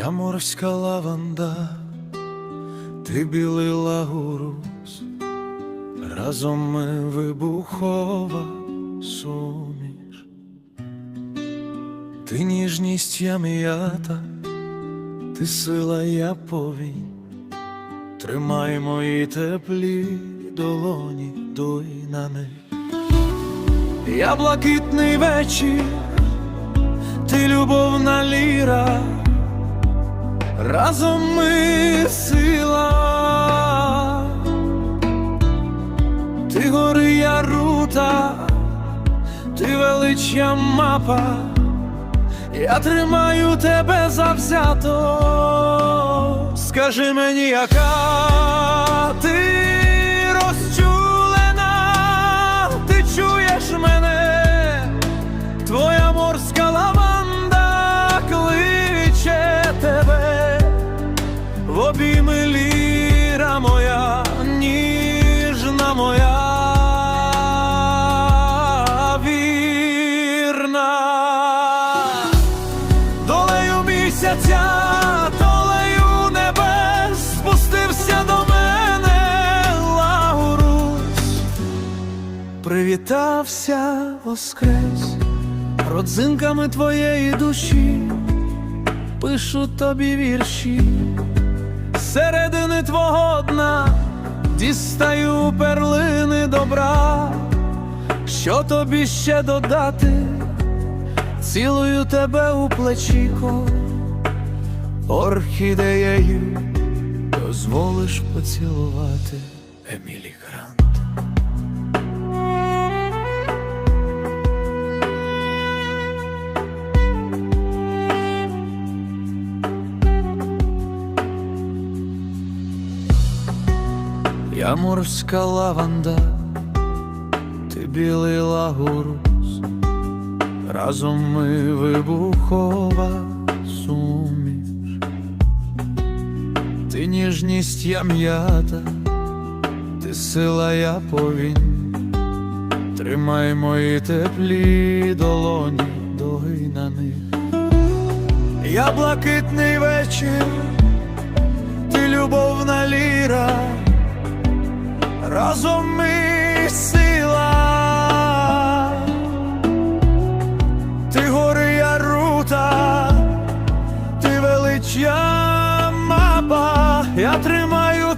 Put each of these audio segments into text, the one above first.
Я морська лаванда, ти білий лагурус, разом ми вибухова суміш, ти ніжність я м'ята, ти сила я повінь, тримай мої теплі долоні, дуй на них. Я блакитний вечір, ти любовна ліра. Разом ми сила, ти гори я рута, ти величя мапа, я тримаю тебе завзято. Скажи мені, яка ти місяця, долею небес, спустився до мене лагурус, привітався воскрес родзинками твоєї душі, пишу тобі вірші, середини твого дна дістаю перлини добра, що тобі ще додати, цілую тебе у плечіко, орхідеєю дозволиш поцілувати Емілі Грант. Я морська лаванда, ти білий лагурус, разом ми вибухова ніжність я м'ята, ти сила я повінь, тримай мої теплі долоні, дуги на них. Я блакитний вечір, ти любовна ліра. Разом ми сила,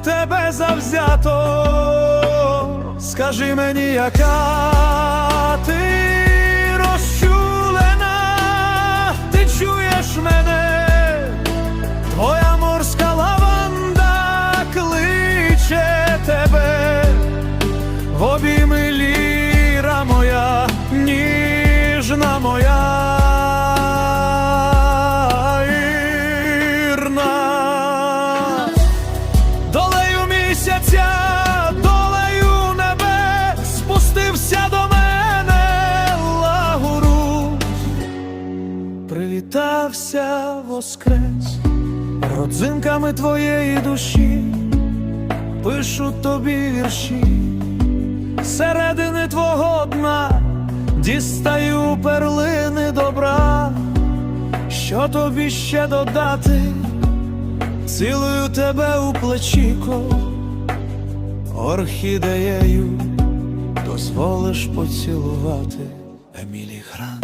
тебе завзято. Скажи мені, яка ти розчулена, ти чуєш мене, твоя морська лаванда кличе тебе. В обійми спустився до мене лагурус, привітався воскрес. Родзинками твоєї душі, пишу тобі вірші, середини твого дна дістаю перлини добра, що тобі ще додати, цілую тебе у плечіко, орхідеєю дозволиш поцілувати Емілі Грант.